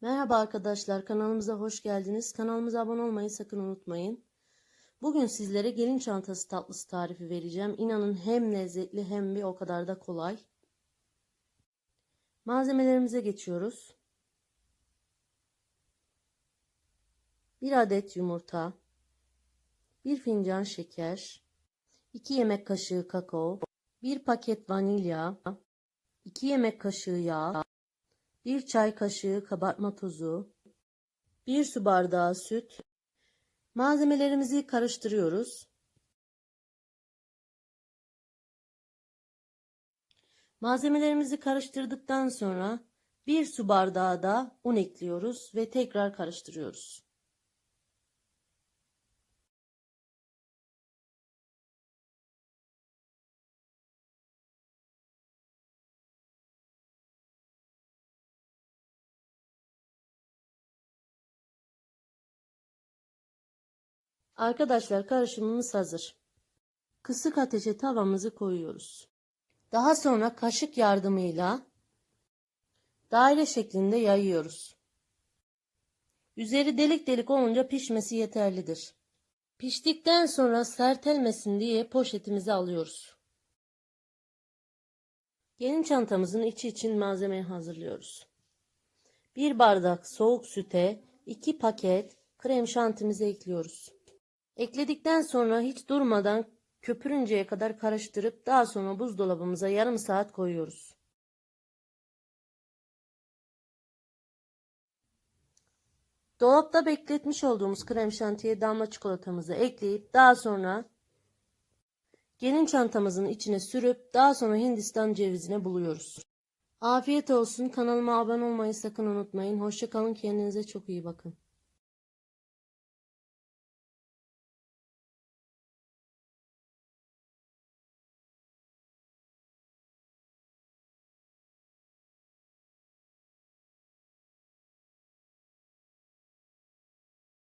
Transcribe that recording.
Merhaba arkadaşlar, kanalımıza hoş geldiniz. Kanalımıza abone olmayı sakın unutmayın. Bugün sizlere gelin çantası tatlısı tarifi vereceğim. İnanın hem lezzetli hem bir o kadar da kolay. Malzemelerimize geçiyoruz. 1 adet yumurta, 1 fincan şeker, 2 yemek kaşığı kakao, 1 paket vanilya, 2 yemek kaşığı yağ, 1 çay kaşığı kabartma tozu, 1 su bardağı süt. Malzemelerimizi karıştırıyoruz. Malzemelerimizi karıştırdıktan sonra 1 su bardağı da un ekliyoruz ve tekrar karıştırıyoruz. Arkadaşlar karışımımız hazır. Kısık ateşe tavamızı koyuyoruz. Daha sonra kaşık yardımıyla daire şeklinde yayıyoruz. Üzeri delik delik olunca pişmesi yeterlidir. Piştikten sonra sertelmesin diye poşetimizi alıyoruz. Gelin çantamızın içi için malzemeyi hazırlıyoruz. 1 bardak soğuk süte 2 paket krem şantimizi ekliyoruz. Ekledikten sonra hiç durmadan köpürünceye kadar karıştırıp daha sonra buzdolabımıza yarım saat koyuyoruz. Dolapta bekletmiş olduğumuz krem şantiye damla çikolatamızı ekleyip daha sonra gelin çantamızın içine sürüp daha sonra Hindistan cevizine buluyoruz. Afiyet olsun. Kanalıma abone olmayı sakın unutmayın. Hoşçakalın. Kendinize çok iyi bakın.